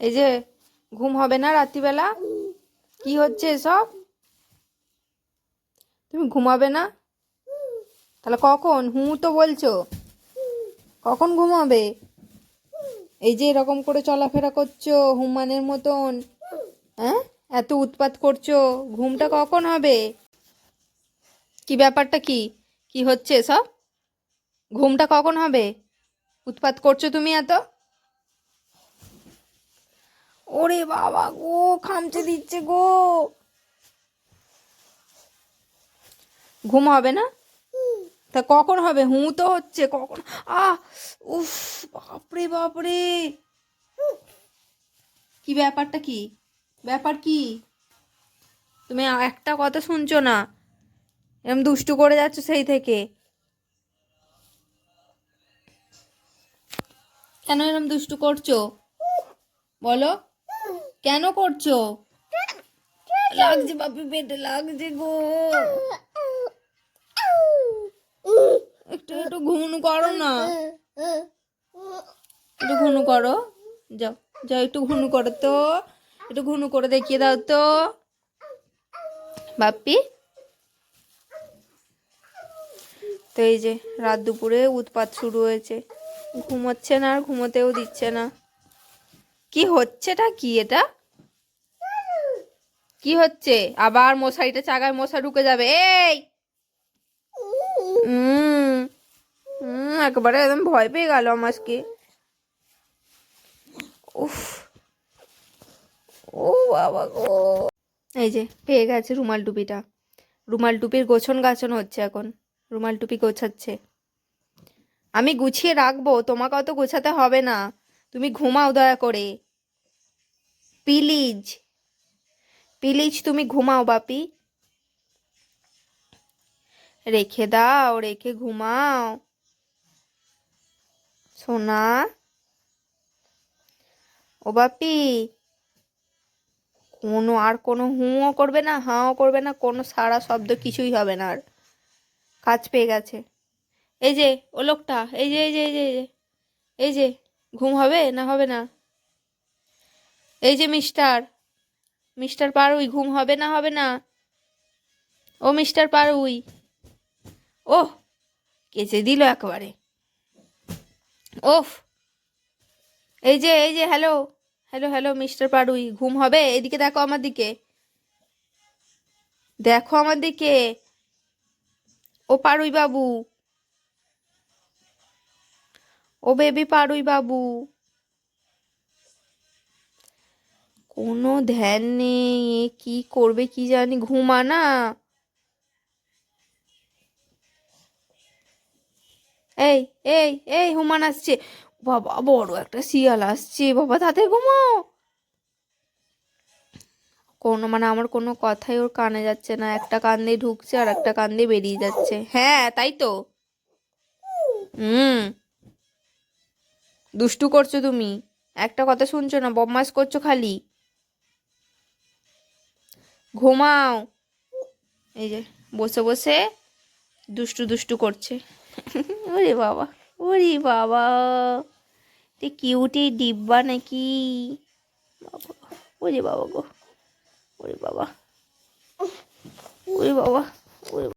এই যে ঘুম হবে না রাত্রিবেলা? কি হচ্ছে এসব? তুমি ঘুমাবে না? তাহলে কখন? হু তো বলছো। কখন ঘুমাবে? এই যে এরকম করে চলাফেরা করছ, হুমানের মতন হ্যাঁ? এত উৎপাত করছ, ঘুমটা কখন হবে? কি ব্যাপারটা কি? কি হচ্ছে সব ঘুমটা কখন হবে? উৎপাত করছ তুমি এত? ওরে বাবা গো, খামচে দিচ্ছে গো। ঘুম হবে না? তা কখন হবে? হু তো হচ্ছে, কখন? আহ, উফ, বাপরে বাপরে। কি ব্যাপারটা কি? ব্যাপার কি? তুমি একটা কথা শুনছো না? এরম দুষ্টু করে যাচ্ছ সেই থেকে। কেন এরম দুষ্টু করছ? বলো। কেন করছ? লাগছে বাপি পেটে, লাগছে গো। একটু একটু ঘুমু করো না। একটু ঘুনু করো। যাও যাও, একটু ঘুনু করো তো। একটু ঘুনু করে দেখিয়ে দাও তো। বাপ্পি তো এই যে, রাত দুপুরে উৎপাত শুরু হয়েছে। ঘুমোচ্ছে না আর ঘুমোতেও দিচ্ছে না। কি হচ্ছেটা কি এটা? কি হচ্ছে? আবার মশারিটা চাগায় মশা ঢুকে যাবে। এই! হুম একেবারে একদম ভয় পেয়ে গেল আমাকে উফ। ও বাবা গো। এই যে, পেয়ে গেছে রুমাল টুপিটা। রুমাল টুপির গোছন গাছন হচ্ছে এখন। রুমাল টুপি গোছাচ্ছে। আমি গুছিয়ে রাখব তোমাকে অত গোছাতে হবে না। তুমি ঘুমাও দয়া করে। প্লিজ। প্লিজ তুমি ঘুমাও বাপি। রেখে দাও, রেখে ঘুমাও। সোনা। ও বাপি, কোনো আর কোনো হুঁও করবে না, হাঁও করবে না, কোনো সারা শব্দ কিছুই হবে না আর। কাজ পেয়ে গেছে। এই যে, ও লোকটা এই যে এই যে এই যে এই যে, ঘুম হবে না হবে না? এই যে মিস্টার মিস্টার পারুই, ঘুম হবে না হবে না। ও মিস্টার পারুই। ওহ, কেচে দিল একেবারে। ওফ, এই যে এই যে, hello hello hello, mister Parui, ঘুম হবে? এদিকে দেখো আমার দিকে। দেখো আমার দিকে। ও পারুই বাবু ও বেবি পারুই বাবু কোনো ধ্যান নেই, এ কি করবে কি জানি ঘুমা না এই এই এই হুমান আসছে। বাবা, বড় একটা শিয়াল আসছে। বাবা, তাতে ঘুমাও কোনো মানে আমার কোনো কথাই ওর কানে যাচ্ছে না। একটা কান দিয়ে ঢুকছে আর একটা কান দিয়ে বেরিয়ে যাচ্ছে। হ্যাঁ তাই তো। হুম। দুষ্টু করছ তুমি। একটা কথা শুনছো না? বদমাস করছ খালি? ঘুমাও। এই যে, বসে বসে দুষ্টু দুষ্টু করছে। ওরে বাবা ওরে বাবা। তে কিউটি ডিব্বা নাকি? বাবা, ওরে বাবা গো, ওরে বাবা। ওরে বাবা।